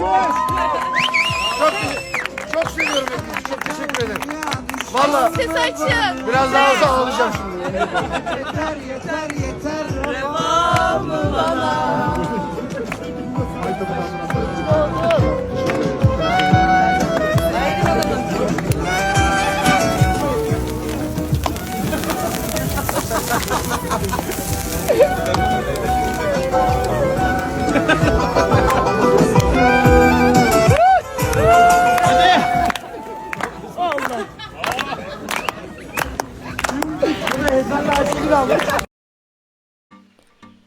Çok, çok seviyorum hepinizi. Çok teşekkür ederim. Valla Ses açın. biraz daha olsa ağlayacağım şimdi. Yeter yeter yeter.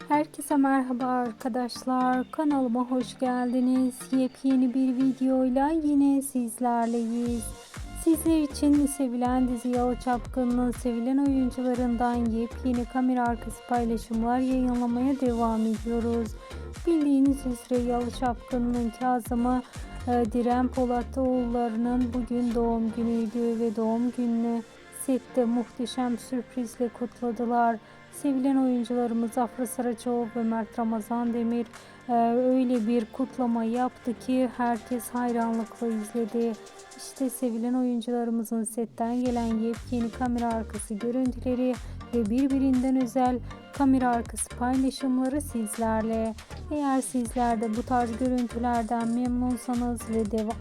Herkese merhaba arkadaşlar. Kanalıma hoş geldiniz. Yepyeni bir videoyla yine sizlerleyiz. Sizler için sevilen dizi Yalı Çapkın'ın sevilen oyuncularından yepyeni kamera arkası paylaşımlar yayınlamaya devam ediyoruz. Bildiğiniz üzere Yalı Çapkın'ın Kazım'ı e, Diren Polatoğulları'nın bugün doğum günüydü ve doğum gününü sette muhteşem sürprizle kutladılar. Sevilen oyuncularımız Afra Saraçoğlu ve Mert Ramazan Demir e, öyle bir kutlama yaptı ki herkes hayranlıkla izledi. İşte sevilen oyuncularımızın setten gelen yepyeni kamera arkası görüntüleri ve birbirinden özel kamera arkası paylaşımları sizlerle. Eğer sizler de bu tarz görüntülerden memnunsanız ve deva-